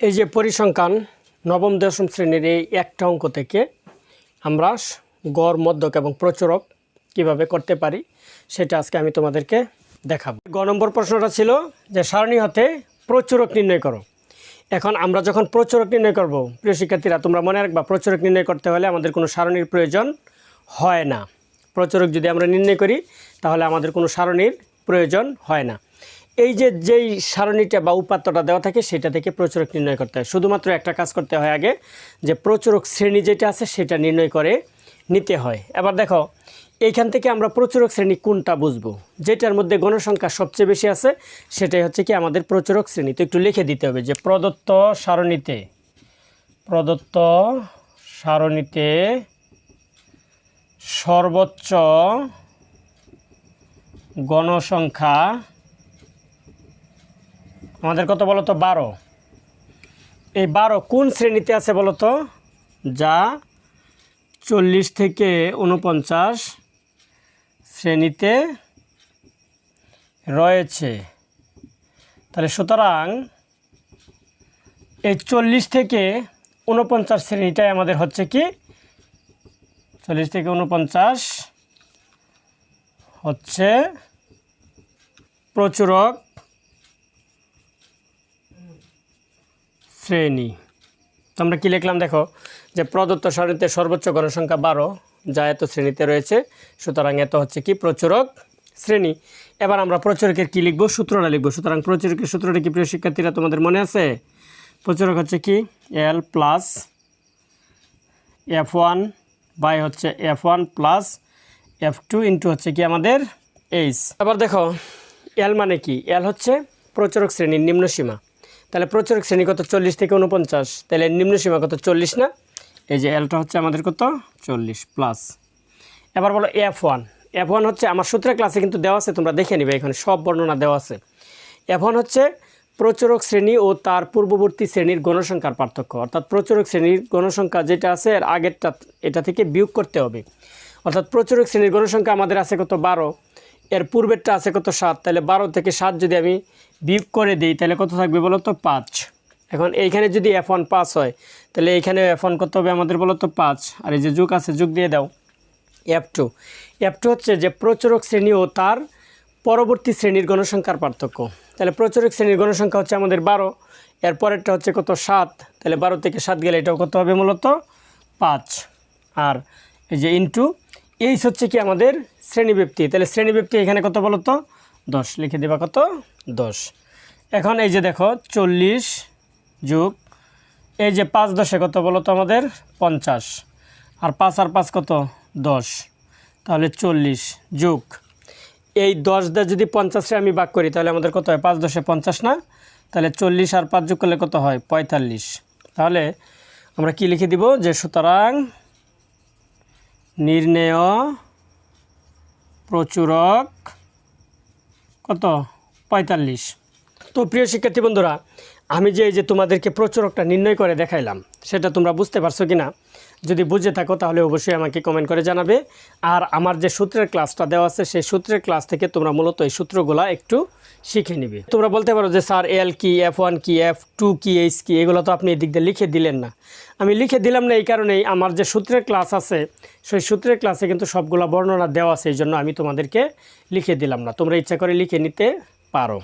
এই যে পরিসংখ্যান, নবম, দশম শ্রেণির এই একটা অঙ্ক থেকে আমরা গড়, মধ্যক এবং প্রচুরক কীভাবে করতে পারি সেটা আজকে আমি তোমাদেরকে দেখাবো। গ নম্বর প্রশ্নটা ছিল যে সারণী হতে প্রচুরক নির্ণয় করো। এখন আমরা যখন প্রচুরক নির্ণয় করব, প্রিয় শিক্ষার্থীরা, তোমরা মনে রাখবা, প্রচুরক নির্ণয় করতে হলে আমাদের কোনো সারণীর প্রয়োজন হয় না। প্রচুরক যদি আমরা নির্ণয় করি, তাহলে আমাদের কোনো সারণীর প্রয়োজন হয় না। এই যে, যেই সারণীটা বা উপাত্তটা দেওয়া থাকে, সেটা থেকে প্রচুরক নির্ণয় করতে হয়। শুধুমাত্র একটা কাজ করতে হয় আগে, যে প্রচুরক শ্রেণি যেটা আছে, সেটা নির্ণয় করে নিতে হয়। এবার দেখো, এইখান থেকে আমরা প্রচুরক শ্রেণি কোনটা বুঝব? যেটার মধ্যে গণসংখ্যা সবচেয়ে বেশি আছে, সেটাই হচ্ছে কি আমাদের প্রচুরক শ্রেণি। তো একটু লিখে দিতে হবে যে প্রদত্ত সারণীতে প্রদত্ত সারণীতে সর্বোচ্চ গণসংখ্যা আমাদের কত বলো তো? বারো। এই বারো কোন শ্রেণীতে আছে বলো তো? যা চল্লিশ থেকে উনপঞ্চাশ শ্রেণীতে রয়েছে। তাহলে সুতরাং এই চল্লিশ থেকে উনপঞ্চাশ শ্রেণীটাই আমাদের হচ্ছে কি? চল্লিশ থেকে উনপঞ্চাশ হচ্ছে প্রচুরক শ্রেণি। আমরা কী লিখলাম? দেখো, যে প্রদত্ত সারণীতে সর্বোচ্চ গণসংখ্যা বারো, যা এত শ্রেণীতে রয়েছে, সুতরাং এত হচ্ছে কি? প্রচুরক শ্রেণি। এবার আমরা প্রচুরকের কী লিখব? সূত্রটা লিখব। সুতরাং প্রচুরকের সূত্রটা কি, প্রিয় শিক্ষার্থীরা, তোমাদের মনে আছে? প্রচুরক হচ্ছে কি? L plus F one by হচ্ছে F one plus F two into হচ্ছে কি আমাদের এইচ এবার দেখো এল মানে কি? এল হচ্ছে প্রচুরক শ্রেণির নিম্ন সীমা তাহলে প্রচুরক শ্রেণি কত? চল্লিশ থেকে উনপঞ্চাশ তাহলে নিম্ন সীমা কত? চল্লিশ না? এই যে এলটা হচ্ছে আমাদের কত? চল্লিশ প্লাস এবার বলো এফ ওয়ান এফ ওয়ান হচ্ছে আমার সূত্রের ক্লাসে কিন্তু দেওয়া আছে, তোমরা দেখে নিবে এখানে, সব বর্ণনা দেওয়া আছে। এফ ওয়ান হচ্ছে প্রচুরক শ্রেণি ও তার পূর্ববর্তী শ্রেণির গণসংখ্যার পার্থক্য। অর্থাৎ প্রচুরক শ্রেণির গণসংখ্যা যেটা আছে, এর আগেরটা, এটা থেকে বিয়োগ করতে হবে। অর্থাৎ প্রচুরক শ্রেণির গণসংখ্যা আমাদের আছে কত? বারো। এর পূর্বেরটা আছে কত সাত? তাহলে বারো থেকে সাত যদি আমি বিয়োগ করে দিই, তাহলে কত থাকবে বলো তো পাঁচ? এখন এইখানে যদি এফ ওয়ান পাঁচ হয়, তাহলে এইখানে এফ ওয়ান কত হবে আমাদের বলো তো পাঁচ? আর এই যে যুগ আছে, যুগ দিয়ে দাও। এফ টু এফ টু হচ্ছে যে প্রচুরক শ্রেণি ও তার পরবর্তী শ্রেণির গণসংখ্যার পার্থক্য। তাহলে প্রচুরক শ্রেণির গণসংখ্যা হচ্ছে আমাদের বারো। এর পরেরটা হচ্ছে কত সাত? তাহলে বারো থেকে সাত গেলে এটাও কত হবে মূলত পাঁচ? আর এই যে ইন্টু এইচ হচ্ছে কি আমাদের শ্রেণীব্যক্তি তাহলে শ্রেণীব্যক্তি এখানে কত বলো তো দশ। লিখে দেবা কত? দশ। এখন এই যে দেখো, চল্লিশ যুগ, এই যে পাঁচ দশে কত বলো তো আমাদের? পঞ্চাশ। আর পাঁচ আর পাঁচ কত? দশ। তাহলে চল্লিশ যুগ। এই দশ দিয়ে যদি পঞ্চাশে আমি ভাগ করি, তাহলে আমাদের কত হয়? পাঁচ দশে পঞ্চাশ না? তাহলে চল্লিশ আর পাঁচ যোগ করলে কত হয়? পঁয়তাল্লিশ। তাহলে আমরা কি লিখে দিব? যে সুতরাং নির্ণেয় প্রচুরক। কত? পঁয়তাল্লিশ। তো প্রিয় শিক্ষার্থী বন্ধুরা, আমি যে এই যে তোমাদেরকে প্রচুরকটা নির্ণয় করে দেখাইলাম, সেটা তোমরা বুঝতে পারছ কি না যদি বুঝে থাকো, তাহলে অবশ্যই আমাকে কমেন্ট করে জানাবে। আর আমার যে সূত্রের ক্লাসটা দেওয়া আছে, সেই সূত্রের ক্লাস থেকে তোমরা মূলত এই সূত্রগুলা একটু শিখে নিবে। তোমরা বলতে পারো যে, স্যার এল কি এফ ওয়ান কি এফ টু কি এইচ কি, এগুলো তো আপনি এদিক দিয়ে লিখে দিলেন না। আমি লিখে দিলাম না এই কারণেই আমার যে সূত্রের ক্লাস আছে, সেই সূত্রের ক্লাসে কিন্তু সবগুলো বর্ণনা দেওয়া আছে, এই জন্য আমি তোমাদেরকে লিখে দিলাম না। তোমরা ইচ্ছা করে লিখে নিতে পারো।